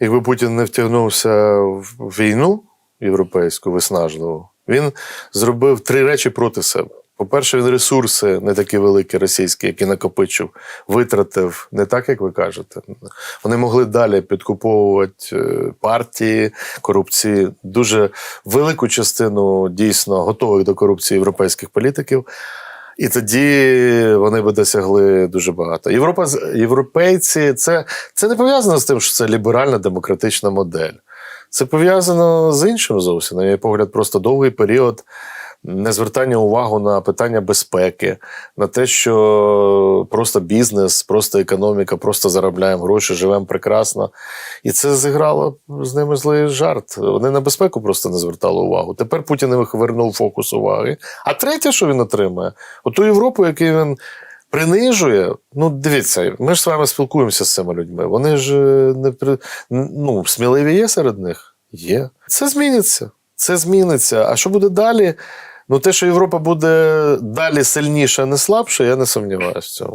Якби Путін не втягнувся в війну європейську виснажливу, він зробив три речі проти себе. По-перше, він ресурси не такі великі російські, які накопичив, витратив не так, як ви кажете. Вони могли далі підкуповувати е, партії, корупції. Дуже велику частину дійсно готових до корупції європейських політиків. І тоді вони би досягли дуже багато. Європа, європейці, це, це не пов'язано з тим, що це ліберальна демократична модель. Це пов'язано з іншим зовсім. На мій погляд, просто довгий період незвертання увагу на питання безпеки, на те, що просто бізнес, просто економіка, просто заробляємо гроші, живемо прекрасно. І це зіграло з ними злий жарт. Вони на безпеку просто не звертали увагу. Тепер Путін вернув фокус уваги. А третє, що він отримає, оту Європу, яку він. Принижує, ну дивіться, ми ж з вами спілкуємося з цими людьми. Вони ж е, не при- ну, сміливі є серед них? Є. Це зміниться. Це зміниться. А що буде далі? Ну, те, що Європа буде далі сильніша, не слабша, я не сумніваюся в цьому.